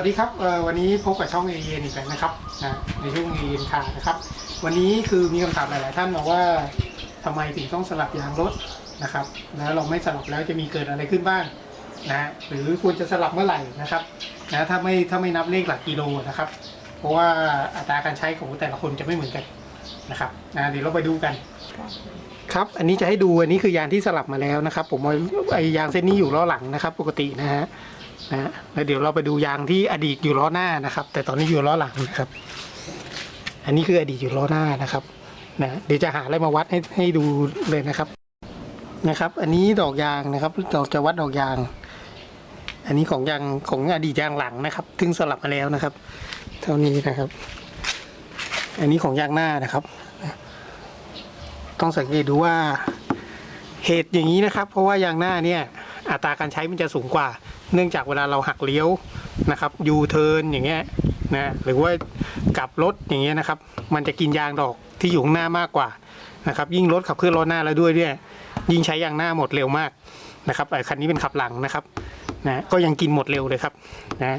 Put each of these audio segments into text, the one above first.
วัสดีครับวันนี้พบกับช่องเอเยนอีกแล้วนะครับนะในช่วงเอเยนค่ะนะครับ วันนี้คือมีคำถามหลาย ๆ ท่านบอกว่าทำไมถึงต้องสลับยางรถนะครับ แล้วเราไม่สลับแล้วจะมีเกิดอะไรขึ้นบ้างนะหรือควรจะสลับเมื่อไหร่นะครับนะถ้าไม่ถ้าไม่นับเลขหลักกิโลนะครับ เพราะว่าอัตราการใช้ของแต่ละคนจะไม่เหมือนกันนะครับนะเดี๋ยวเราไปดูกันครับ อันนี้จะให้ดูอันนี้คือยางที่สลับมาแล้วนะครับ ผมไอยางเส้นนี้อยู่ล้อหลังนะครับ ปกตินะฮะ นะฮะแล้วเดี๋ยวเราไปดูยางที่อดีตอยู่ล้อหน้านะครับ แต่ตอนนี้อยู่ล้อหลังนะครับ อันนี้คืออดีตอยู่ล้อหน้านะครับนะเดี๋ยวจะหาอะไรมาวัดให้ให้ดูเลยนะครับนะครับ อันนี้ดอกยางนะครับเราจะวัดดอกยาง อันนี้ของยางของอดีตยางหลังนะครับซึ่งสลับมาแล้วนะครับ เท่านี้นะครับ อันนี้ของยางหน้านะครับ ต้องสังเกตดูว่าเหตุอย่างนี้นะครับ เพราะว่ายางหน้าเนี่ยอัตราการใช้มันจะสูงกว่า เนื่องจากเวลาเราหักเลี้ยวนะครับยูเทิร์นอย่างเงี้ยนะหรือว่ากลับรถอย่างเงี้ยนะครับ มันจะกินยางดอกที่อยู่ข้างหน้ามากกว่านะครับ ยิ่งรถขับเคลื่อนล้อหน้าแล้วด้วยเนี่ยยิ่งใช้ยางหน้าหมดเร็วมากนะครับไอ้คันนี้เป็นขับหลังนะครับนะก็ยังกินหมดเร็วเลยครับนะ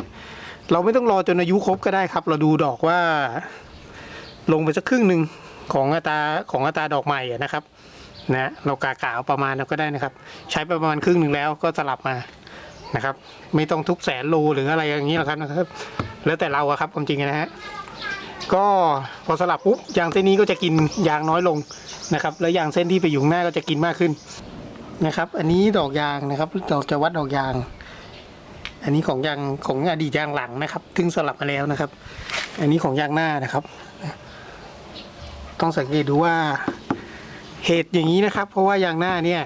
เราไม่ต้องรอจนอายุครบก็ได้ครับ เราดูดอกว่า ลงไปสักครึ่งหนึ่งของอัตราของอัตราดอกใหม่นะครับนะเรากากาเอาประมาณนั้นก็ได้นะครับ ใช้ไปประมาณครึ่งหนึ่งแล้วก็สลับมา นะครับ ไม่ต้องทุกแสนโลหรืออะไรอย่างนี้หรอกครับนะครับ แล้วแต่เราอะครับความจริงนะฮะก็พอสลับปุ๊บยางเส้นนี้ก็จะกินยางน้อยลงนะครับ แล้วยางเส้นที่ไปอยู่หน้าก็จะกินมากขึ้นนะครับ อันนี้ดอกยางนะครับเราจะวัดดอกยาง อันนี้ของยางของอดีตยางหลังนะครับซึ่งสลับมาแล้วนะครับ อันนี้ของยางหน้านะครับ ต้องสังเกตดูว่าเหตุอย่างนี้นะครับ เพราะว่ายางหน้าเนี่ย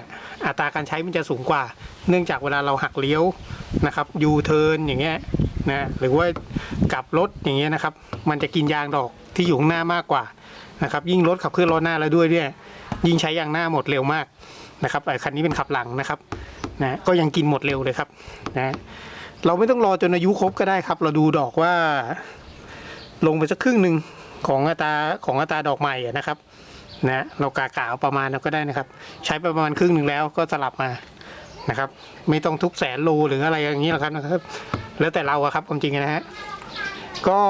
อัตราการใช้มันจะสูงกว่า เนื่องจากเวลาเราหักเลี้ยวนะครับยูเทิร์นอย่างเงี้ยนะหรือว่ากลับรถอย่างเงี้ยนะครับ มันจะกินยางดอกที่อยู่ข้างหน้ามากกว่านะครับ ยิ่งรถขับเคลื่อนล้อหน้าแล้วด้วยเนี่ยยิ่งใช้ยางหน้าหมดเร็วมากนะครับไอ้คันนี้เป็นขับหลังนะครับนะก็ยังกินหมดเร็วเลยครับนะเราไม่ต้องรอจนอายุครบก็ได้ครับ เราดูดอกว่า ลงไปสักครึ่งหนึ่งของอัตราของอัตราดอกใหม่นะครับนะเรากากาเอาประมาณนั้นก็ได้นะครับ ใช้ประมาณครึ่งหนึ่งแล้วก็สลับมา นะครับ ไม่ต้องทุกแสนโลหรืออะไรอย่างนี้หรอกครับนะครับ แล้วแต่เราอะครับความจริงนะฮะก็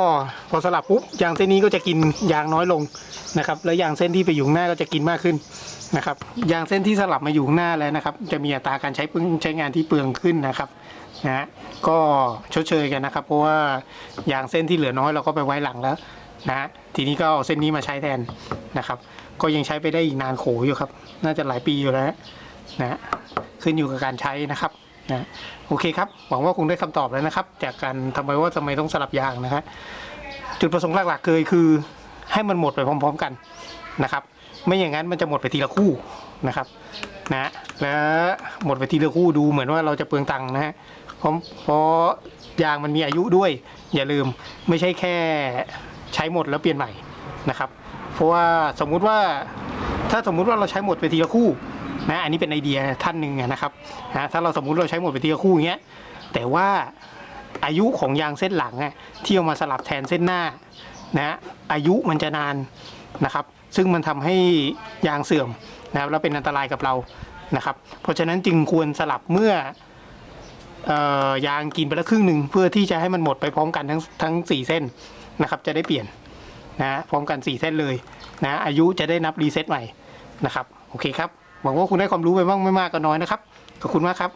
พอสลับปุ๊บยางเส้นนี้ก็จะกินยางน้อยลงนะครับ แล้วยางเส้นที่ไปอยู่ข้างหน้าก็จะกินมากขึ้นนะครับยางเส้นที่สลับมาอยู่ข้างหน้าแล้วนะครับ จะมีอัตราการใช้ปึ้งใช้งานที่เปลืองขึ้นนะครับนะฮะก็ชดเชยกันนะครับ เพราะว่ายางเส้นที่เหลือน้อยเราก็ไปไว้หลังแล้วนะฮะทีนี้ก็เอาเส้นนี้มาใช้แทนนะครับ ก็ยังใช้ไปได้อีกนานโขอยู่ครับ น่าจะหลายปีอยู่แล้วนะ ขึ้นอยู่กับการใช้นะครับนะโอเคครับ หวังว่าคงได้คำตอบแล้วนะครับ จากการทำไมว่าทำไมต้องสลับยางนะฮะจุดประสงค์หลักๆเลยคือ ให้มันหมดไปพร้อม ๆกันนะครับ ไม่อย่างนั้นมันจะหมดไปทีละคู่นะครับนะแล้วหมดไปทีละคู่ดูเหมือนว่าเราจะเปลืองตังค์นะฮะเพราะเพราะยางมันมีอายุด้วย อย่าลืมไม่ใช่แค่ใช้หมดแล้วเปลี่ยนใหม่นะครับ เพราะว่าสมมุติว่าถ้าสมมุติว่าเราใช้หมดไปทีละคู่ นะอันนี้เป็นไอเดียท่านหนึ่งนะครับนะถ้าเราสมมุติเราใช้หมดไปทีละคู่อย่างเงี้ยแต่ว่าอายุของยางเส้นหลังอะที่เอามาสลับแทนเส้นหน้านะอายุมันจะนานนะครับ ซึ่งมันทำให้ยางเสื่อมนะครับแล้วเป็นอันตรายกับเรานะครับ เพราะฉะนั้นจึงควรสลับเมื่ออยางกินไปแล้วครึ่งหนึ่งเพื่อที่จะให้มันหมดไปพร้อมกันทั้งทั้งสี่เส้นนะครับ จะได้เปลี่ยนนะพร้อมกันสี่เส้นเลยนะอายุจะได้นับรีเซ็ตใหม่นะครับ โอเคครับ หวังว่าคุณได้ความรู้ไปบ้างไม่มากก็น้อยนะครับ ขอบคุณมากครับ